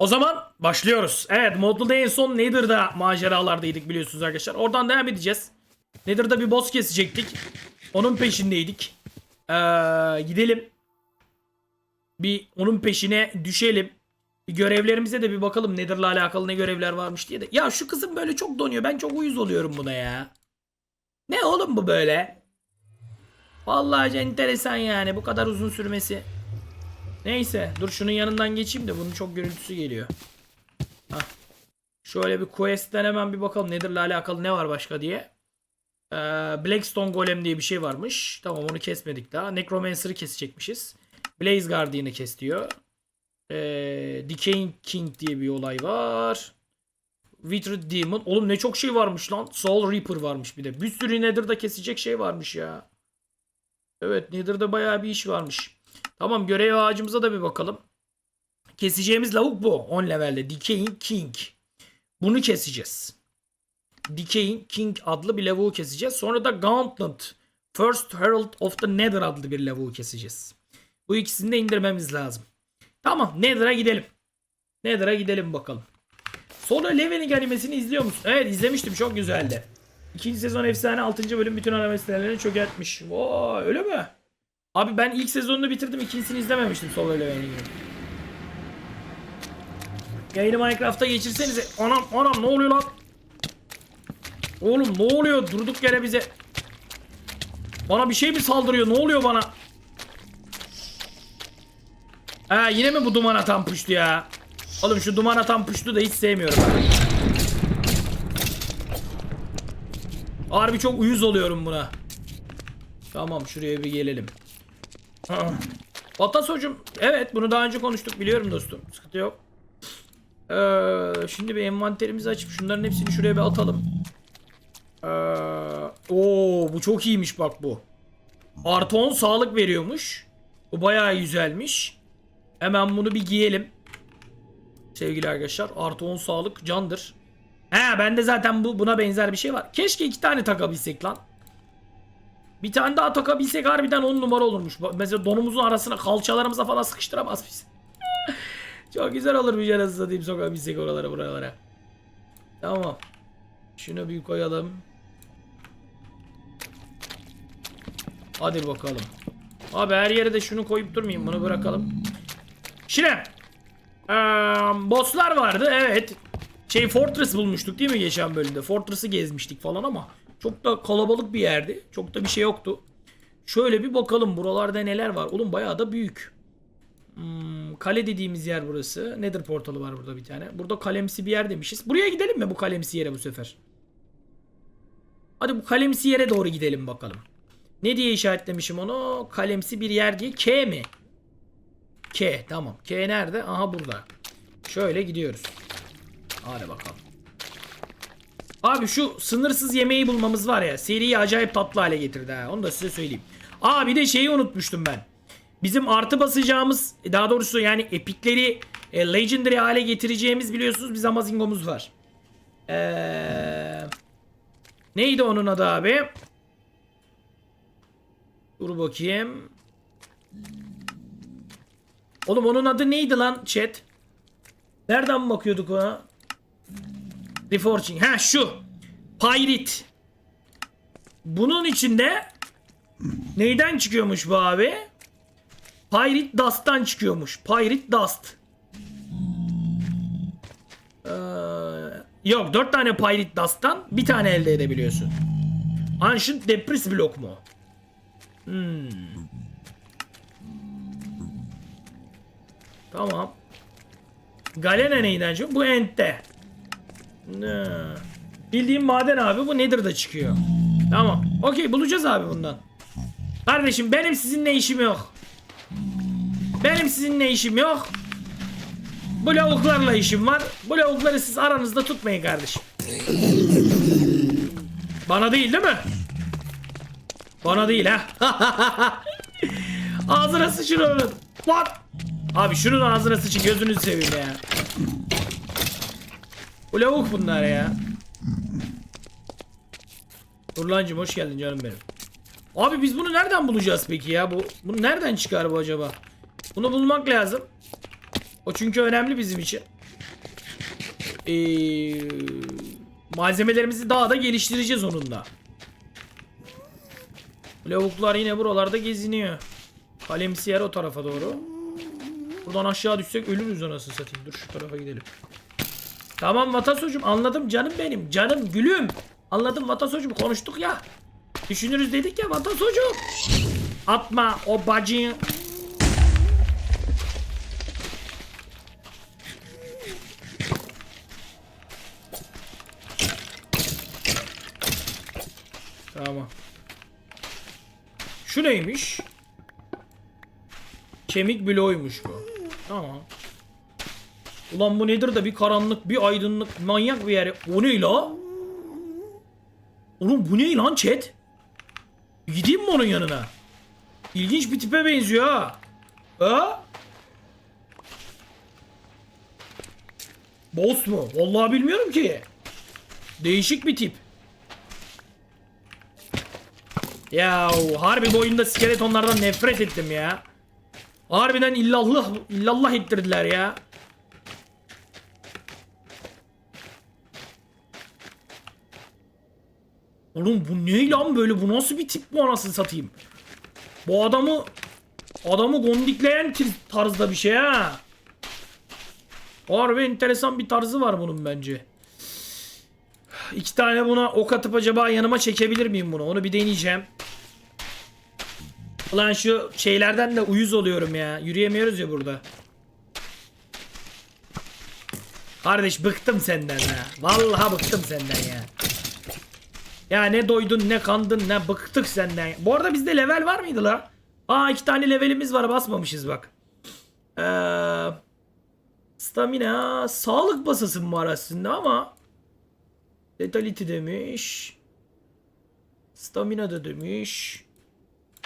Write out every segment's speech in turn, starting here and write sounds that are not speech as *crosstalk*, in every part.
O zaman başlıyoruz. Evet Modlu'da en son Nether'da maceralardaydık biliyorsunuz arkadaşlar. Oradan devam edeceğiz. Nether'da bir boss kesecektik. Onun peşindeydik. Ee, gidelim. Bir onun peşine düşelim. Bir görevlerimize de bir bakalım Nether'la alakalı ne görevler varmış diye de. Ya şu kızım böyle çok donuyor. Ben çok uyuz oluyorum buna ya. Ne oğlum bu böyle? Vallahi enteresan yani bu kadar uzun sürmesi. Neyse dur şunun yanından geçeyim de bunun çok gürültüsü geliyor. Hah. Şöyle bir quest'ten hemen bir bakalım Nether'la alakalı ne var başka diye. Ee, Blackstone Golem diye bir şey varmış. Tamam onu kesmedik daha. Necromancer'ı kesecekmişiz. Blaze Guardian'ı kes diyor. Ee, Decaying King diye bir olay var. Withered Demon. Oğlum ne çok şey varmış lan. Soul Reaper varmış bir de. Bir sürü Nether'da kesecek şey varmış ya. Evet Nether'da bayağı bir iş varmış. Tamam görev ağacımıza da bir bakalım. Keseceğimiz lavuk bu. 10 levelde. Decaying King. Bunu keseceğiz. Decaying King adlı bir lavuğu keseceğiz. Sonra da Gauntlet. First Herald of the Nether adlı bir lavuğu keseceğiz. Bu ikisini de indirmemiz lazım. Tamam Nether'a gidelim. Nether'a gidelim bakalım. Solo Leveling animesini izliyor musun? Evet izlemiştim çok güzeldi. İkinci sezon efsane 6. bölüm bütün anime sitelerini çökertmiş. Öyle mi? Abi ben ilk sezonunu bitirdim ikincisini izlememiştim Solo Leveling'in. Yayını Minecraft'ta geçirsenize. Anam anam ne oluyor lan? Oğlum ne oluyor? Durduk yere bize. Bana bir şey mi saldırıyor? Ne oluyor bana? Ha yine mi bu duman atan puştu ya? Oğlum şu duman atan puştu da hiç sevmiyorum. Harbi çok uyuz oluyorum buna. Tamam şuraya bir gelelim. Batas evet bunu daha önce konuştuk biliyorum dostum. Sıkıntı yok. Ee, şimdi bir envanterimizi açıp şunların hepsini şuraya bir atalım. Ee, oo bu çok iyiymiş bak bu. Artı 10 sağlık veriyormuş. Bu bayağı güzelmiş. Hemen bunu bir giyelim. Sevgili arkadaşlar artı 10 sağlık candır. He bende zaten bu buna benzer bir şey var. Keşke iki tane takabilsek lan. Bir tane daha takabilsek harbiden 10 numara olurmuş. Mesela donumuzun arasına kalçalarımıza falan sıkıştıramaz biz. *laughs* Çok güzel olur bir anasını satayım sokabilsek oralara buralara. Tamam. Şunu bir koyalım. Hadi bakalım. Abi her yere de şunu koyup durmayayım bunu bırakalım. Şimdi eee, bosslar vardı evet. Şey Fortress bulmuştuk değil mi geçen bölümde? Fortress'ı gezmiştik falan ama çok da kalabalık bir yerdi. Çok da bir şey yoktu. Şöyle bir bakalım buralarda neler var. Oğlum bayağı da büyük. Hmm, kale dediğimiz yer burası. Nether portalı var burada bir tane. Burada kalemsi bir yer demişiz. Buraya gidelim mi bu kalemsi yere bu sefer? Hadi bu kalemsi yere doğru gidelim bakalım. Ne diye işaretlemişim onu? Kalemsi bir yer diye. K mi? K tamam. K nerede? Aha burada. Şöyle gidiyoruz. Hadi bakalım. Abi şu sınırsız yemeği bulmamız var ya seriyi acayip tatlı hale getirdi ha. Onu da size söyleyeyim. Aa bir de şeyi unutmuştum ben. Bizim artı basacağımız daha doğrusu yani epikleri e, legendary hale getireceğimiz biliyorsunuz bir amazingomuz var. Eee neydi onun adı abi? Dur bakayım. Oğlum onun adı neydi lan chat? Nereden bakıyorduk ona? Reforging. Ha şu. Pirate. Bunun içinde neyden çıkıyormuş bu abi? Pirate Dust'tan çıkıyormuş. Pirate Dust. Ee, yok 4 tane Pirate Dust'tan bir tane elde edebiliyorsun. Ancient Debris Block mu? Hmm. Tamam. Galena neyden çıkıyor? Bu Ent'te. Ne? Bildiğim maden abi bu nedir da çıkıyor. Tamam. Okey bulacağız abi bundan. Kardeşim benim sizinle işim yok. Benim sizinle işim yok. Bu lavuklarla işim var. Bu lavukları siz aranızda tutmayın kardeşim. Bana değil değil mi? Bana değil ha. *laughs* ağzına sıçın onun. What? Abi şunun ağzına sıçın gözünüzü seveyim ya. Bu lavuk bunlar ya. Urlancım hoş geldin canım benim. Abi biz bunu nereden bulacağız peki ya? Bu bunu nereden çıkar bu acaba? Bunu bulmak lazım. O çünkü önemli bizim için. Ee, malzemelerimizi daha da geliştireceğiz onunla. Lavuklar yine buralarda geziniyor. Kalemsi yer o tarafa doğru. Buradan aşağı düşsek ölürüz anasını satayım. Dur şu tarafa gidelim. Tamam Vatasocuğum anladım canım benim. Canım gülüm. Anladım Vatasocuğum konuştuk ya. Düşünürüz dedik ya Vatasocuğum. Atma o bacıyı. Tamam. Şu neymiş? Kemik bloğuymuş bu. Tamam. Ulan bu nedir de bir karanlık, bir aydınlık, manyak bir yer. O ne la? Oğlum bu ne lan chat? Gideyim mi onun yanına? İlginç bir tipe benziyor ha. Ha? Boss mu? Vallahi bilmiyorum ki. Değişik bir tip. Ya harbi bu oyunda skeletonlardan nefret ettim ya. Harbiden illallah illallah ettirdiler ya. Oğlum bu ne lan böyle? Bu nasıl bir tip bu anasını satayım? Bu adamı adamı gondikleyen tarzda bir şey ha. Harbi enteresan bir tarzı var bunun bence. İki tane buna ok atıp acaba yanıma çekebilir miyim bunu? Onu bir deneyeceğim. Ulan şu şeylerden de uyuz oluyorum ya. Yürüyemiyoruz ya burada. Kardeş bıktım senden ha. Vallahi bıktım senden ya. Ya ne doydun ne kandın ne bıktık senden. Bu arada bizde level var mıydı la? Aa iki tane levelimiz var basmamışız bak. Ee, stamina sağlık basasım var aslında ama Letality demiş. Stamina da demiş.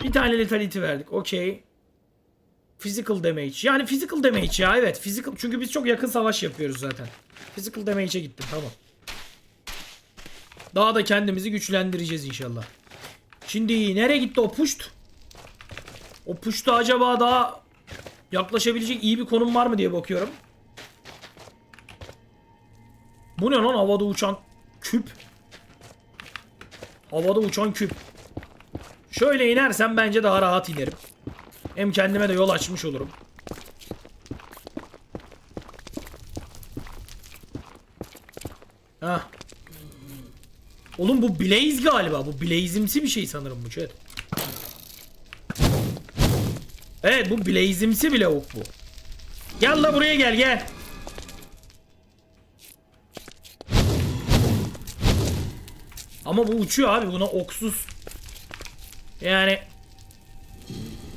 Bir tane letality verdik. Okey. Physical damage. Yani physical damage ya evet. Physical çünkü biz çok yakın savaş yapıyoruz zaten. Physical damage'e gittim tamam. Daha da kendimizi güçlendireceğiz inşallah. Şimdi nereye gitti o puşt? O puşta acaba daha yaklaşabilecek iyi bir konum var mı diye bakıyorum. Bu ne lan havada uçan küp? Havada uçan küp. Şöyle inersem bence daha rahat inerim. Hem kendime de yol açmış olurum. Hah. Oğlum bu Blaze galiba. Bu Blaze'imsi bir şey sanırım bu chat. Evet bu Blaze'imsi bile ok bu. Gel la buraya gel gel. Ama bu uçuyor abi buna oksuz. Yani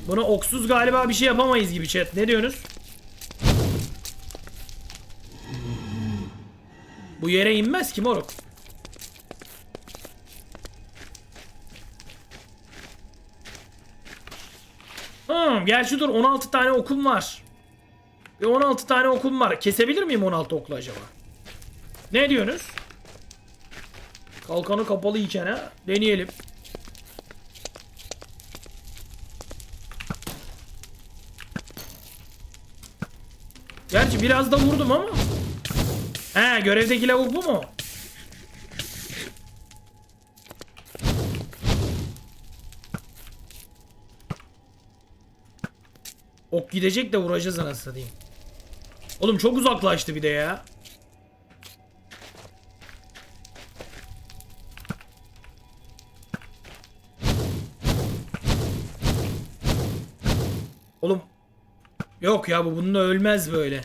buna oksuz galiba bir şey yapamayız gibi chat. Ne diyorsunuz? Bu yere inmez ki moruk. Hmm, gerçi dur 16 tane okum var. Ve 16 tane okum var. Kesebilir miyim 16 okla acaba? Ne diyorsunuz? Kalkanı kapalı iken ha. Deneyelim. Gerçi biraz da vurdum ama. He görevdeki lavuk bu mu? Gidecek de vuracağız anasını satayım. Oğlum çok uzaklaştı bir de ya. Oğlum. Yok ya bu bununla ölmez böyle.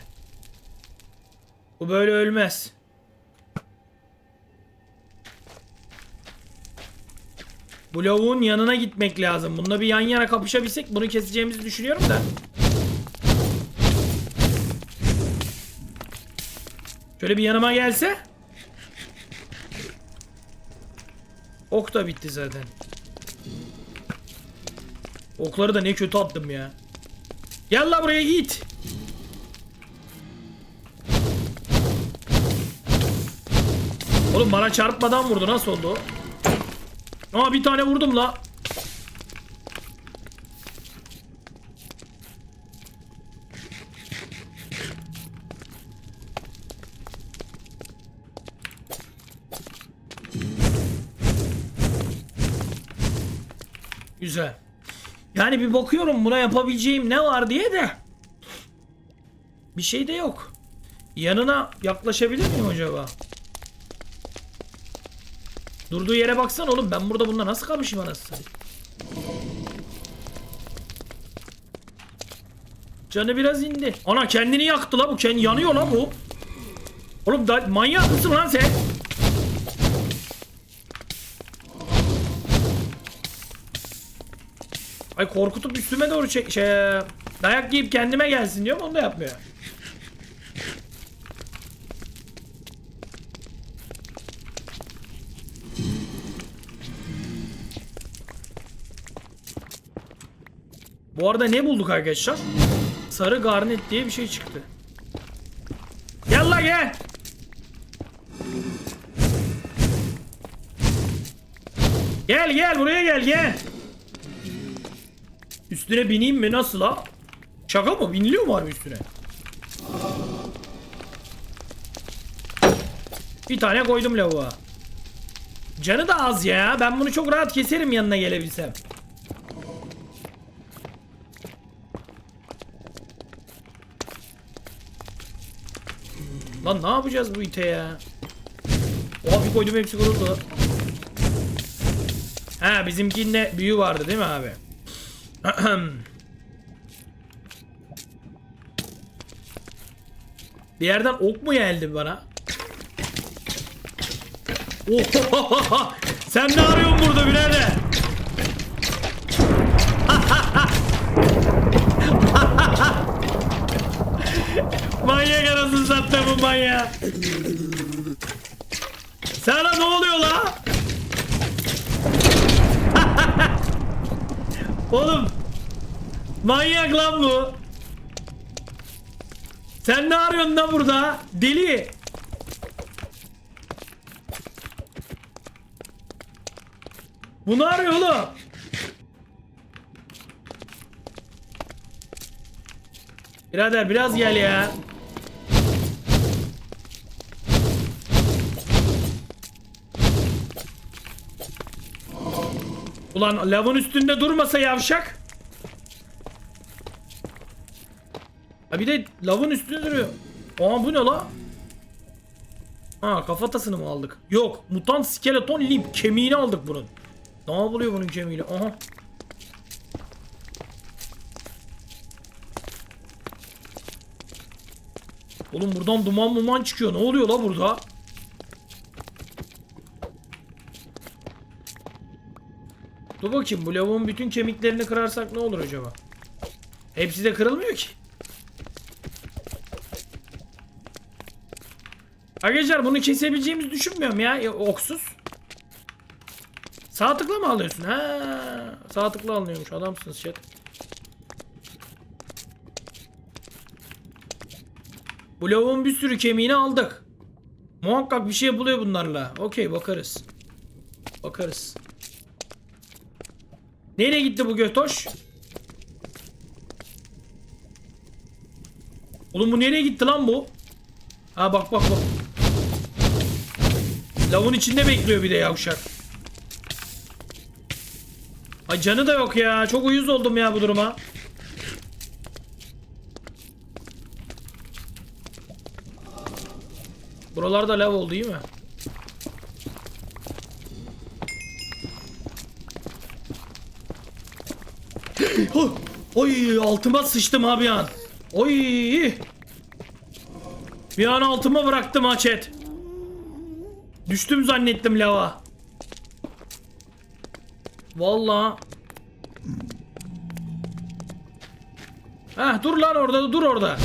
Bu böyle ölmez. Bu lavuğun yanına gitmek lazım. Bununla bir yan yana kapışabilsek bunu keseceğimizi düşünüyorum da. Şöyle bir yanıma gelse. Ok da bitti zaten. Okları da ne kötü attım ya. Gel la buraya git. Oğlum bana çarpmadan vurdu nasıl oldu? Aa bir tane vurdum la. Güzel. Yani bir bakıyorum buna yapabileceğim ne var diye de. Bir şey de yok. Yanına yaklaşabilir miyim acaba? Durduğu yere baksan oğlum ben burada bununla nasıl kapışayım anasını? Canı biraz indi. Ana kendini yaktı la bu. Kendi yanıyor la bu. Oğlum da manyak mısın lan sen? Ay korkutup üstüme doğru çek şey dayak yiyip kendime gelsin diyorum onu da yapmıyor. Bu arada ne bulduk arkadaşlar? Sarı garnet diye bir şey çıktı. Gel la gel. Gel gel buraya gel gel. Üstüne bineyim mi nasıl ha? Şaka mı? Biniliyor mu harbi üstüne? Bir tane koydum lavuğa. Canı da az ya. Ben bunu çok rahat keserim yanına gelebilsem. Lan ne yapacağız bu ite ya? Oha bir koydum hepsi kuruldu. Ha bizimkinde büyü vardı değil mi abi? *clears throat* Bir yerden ok mu geldi bana? Oho! *laughs* Sen ne arıyorsun burada birader? *laughs* manyak arasını sattı bu manyak. Sana ne oluyor la? Oğlum Manyak lan bu. Sen ne arıyorsun da burada? Deli. Bunu arıyor oğlum. Birader biraz gel ya. Ulan lavın üstünde durmasa yavşak. Ha bir de lavın üstünde duruyor. Aa bu ne la? Ha kafatasını mı aldık? Yok. Mutant skeleton limb. Kemiğini aldık bunun. Ne yapılıyor bunun kemiğiyle? Aha. Oğlum buradan duman muman çıkıyor. Ne oluyor la burada? Dur bakayım bu lavuğun bütün kemiklerini kırarsak ne olur acaba? Hepsi de kırılmıyor ki. Arkadaşlar bunu kesebileceğimizi düşünmüyorum ya e, oksuz. Sağ tıkla mı alıyorsun? Ha, sağ tıkla alınıyormuş. Adamsınız chat. Bu lavuğun bir sürü kemiğini aldık. Muhakkak bir şey yapılıyor bunlarla. Okey bakarız. Bakarız. Nereye gitti bu götoş? Oğlum bu nereye gitti lan bu? Ha bak bak bak. Lavun içinde bekliyor bir de yavşak. Ay canı da yok ya. Çok uyuz oldum ya bu duruma. Buralarda lav oldu değil mi? Huh! Oy altıma sıçtım abi an. Oy. Bir an altıma bıraktım chat. Düştüm zannettim lava. Vallahi. Heh dur lan orada dur orada.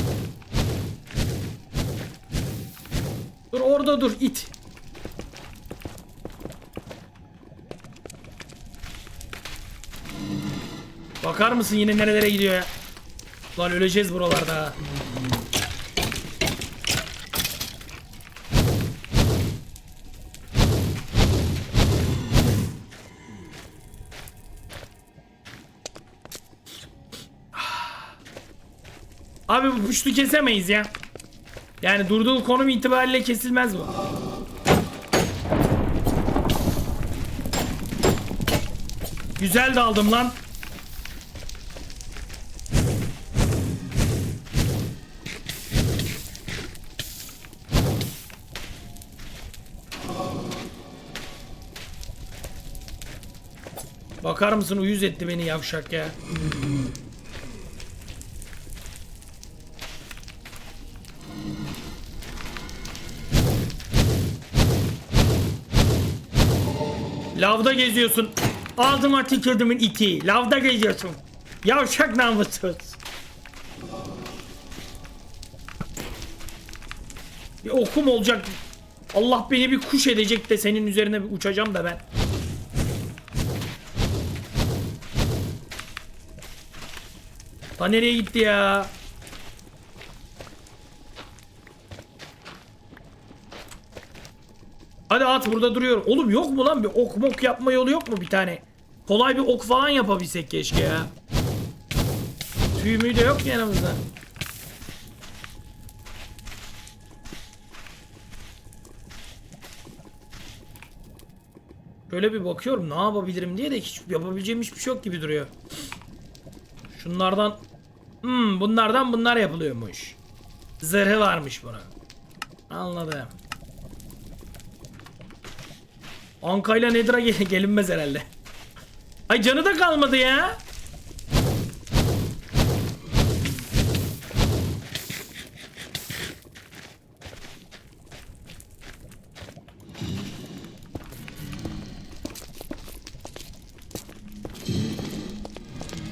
Dur orada dur it. Bakar mısın yine nerelere gidiyor ya? Lan öleceğiz buralarda. Abi bu puştu kesemeyiz ya. Yani durduğu konum itibariyle kesilmez bu. Güzel de aldım lan. Bakar mısın uyuz etti beni yavşak ya. Lavda geziyorsun. Altıma tükürdümün iti. Lavda geziyorsun. Yavşak namussuz. Bir okum olacak. Allah beni bir kuş edecek de senin üzerine bir uçacağım da ben. Ta nereye gitti ya? Hadi at burada duruyor. Oğlum yok mu lan bir ok mok yapma yolu yok mu bir tane? Kolay bir ok falan yapabilsek keşke ya. Tüy müyü de yok yanımızda. Şöyle bir bakıyorum ne yapabilirim diye de hiç yapabileceğim hiçbir şey yok gibi duruyor. Şunlardan Hmm, bunlardan bunlar yapılıyormuş. Zırhı varmış buna. Anladım. Anka'yla Nedir'a gel- *laughs* gelinmez herhalde. Ay canı da kalmadı ya.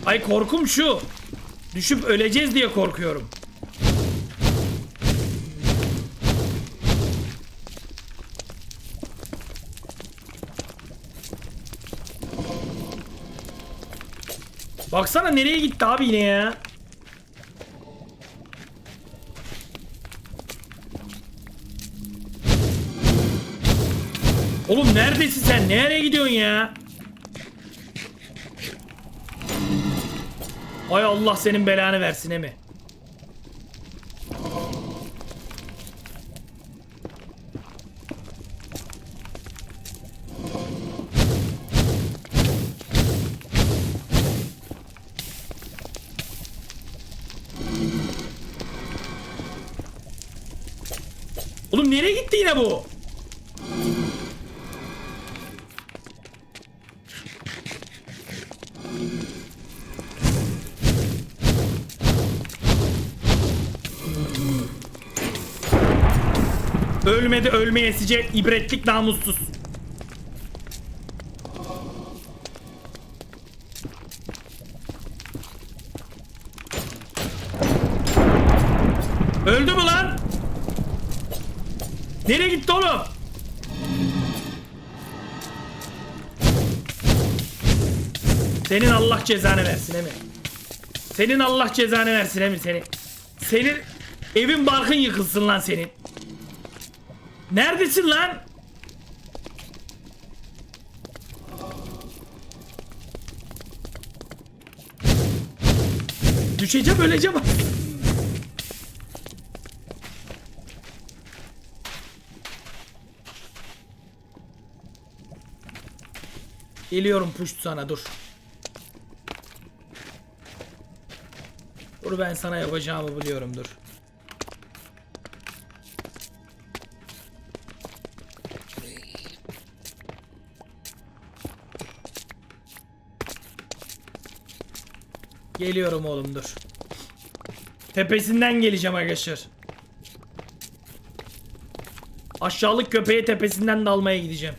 Ay korkum şu. Düşüp öleceğiz diye korkuyorum. Baksana nereye gitti abi yine ya. Oğlum neredesin sen? Nereye gidiyorsun ya? Ay Allah senin belanı versin emi. Oğlum nereye gitti yine bu? Ölmedi ölmeyesice ibretlik namussuz. Öldü mü lan? Nereye gitti oğlum? Senin Allah cezanı versin Emir. Senin Allah cezanı versin Emir seni. Senin evin barkın yıkılsın lan senin. Neredesin lan? Düşeceğim öleceğim. Geliyorum puşt sana dur. Dur ben sana yapacağımı biliyorum dur. Geliyorum oğlum dur. Tepesinden geleceğim arkadaşlar. Aşağılık köpeğe tepesinden de almaya gideceğim.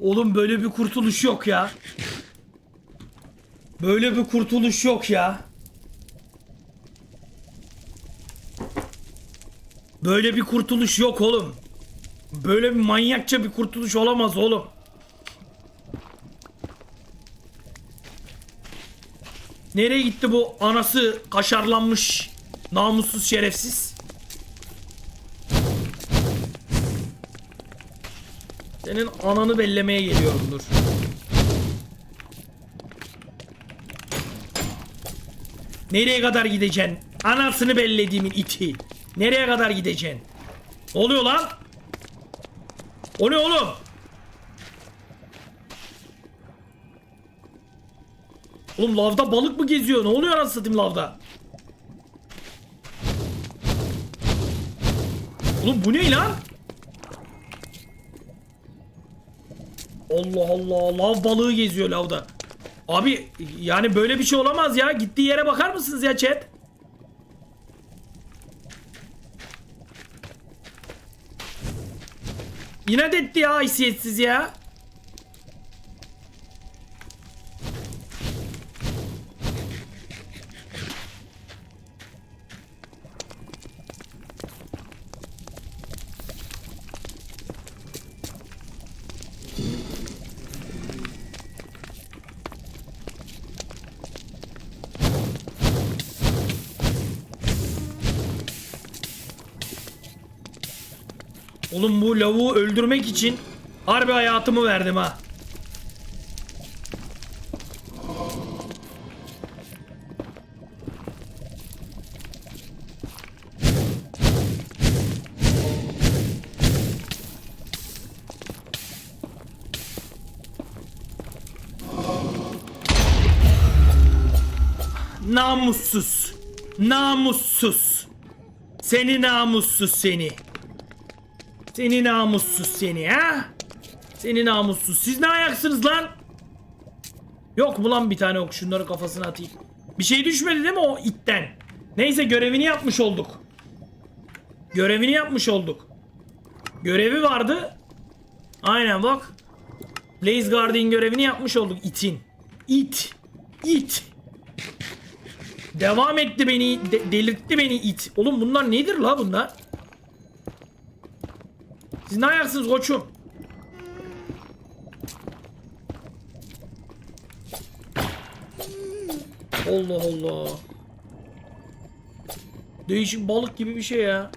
Oğlum böyle bir kurtuluş yok ya. Böyle bir kurtuluş yok ya. Böyle bir kurtuluş yok oğlum. Böyle bir manyakça bir kurtuluş olamaz oğlum. Nereye gitti bu anası kaşarlanmış namussuz şerefsiz? Senin ananı bellemeye geliyorum dur. Nereye kadar gideceksin? Anasını bellediğimin iti. Nereye kadar gideceksin? Ne oluyor lan? O ne oğlum? Oğlum lavda balık mı geziyor? Ne oluyor anasını satayım lavda? Oğlum bu ne lan? Allah Allah lav balığı geziyor lavda. Abi yani böyle bir şey olamaz ya. Gittiği yere bakar mısınız ya chat? İnat etti ya haysiyetsiz ya. Oğlum bu lavuğu öldürmek için harbi hayatımı verdim ha. Namussuz. Namussuz. Seni namussuz seni. Seni namussuz seni ha? Seni namussuz. Siz ne ayaksınız lan? Yok mu lan bir tane ok şunları kafasına atayım. Bir şey düşmedi değil mi o itten? Neyse görevini yapmış olduk. Görevini yapmış olduk. Görevi vardı. Aynen bak. Blaze Guardian görevini yapmış olduk itin. İt. İt. Devam etti beni. de- delirtti beni it. Oğlum bunlar nedir la bunlar? Siz ne ayaksınız koçum? Allah Allah. Değişik balık gibi bir şey ya.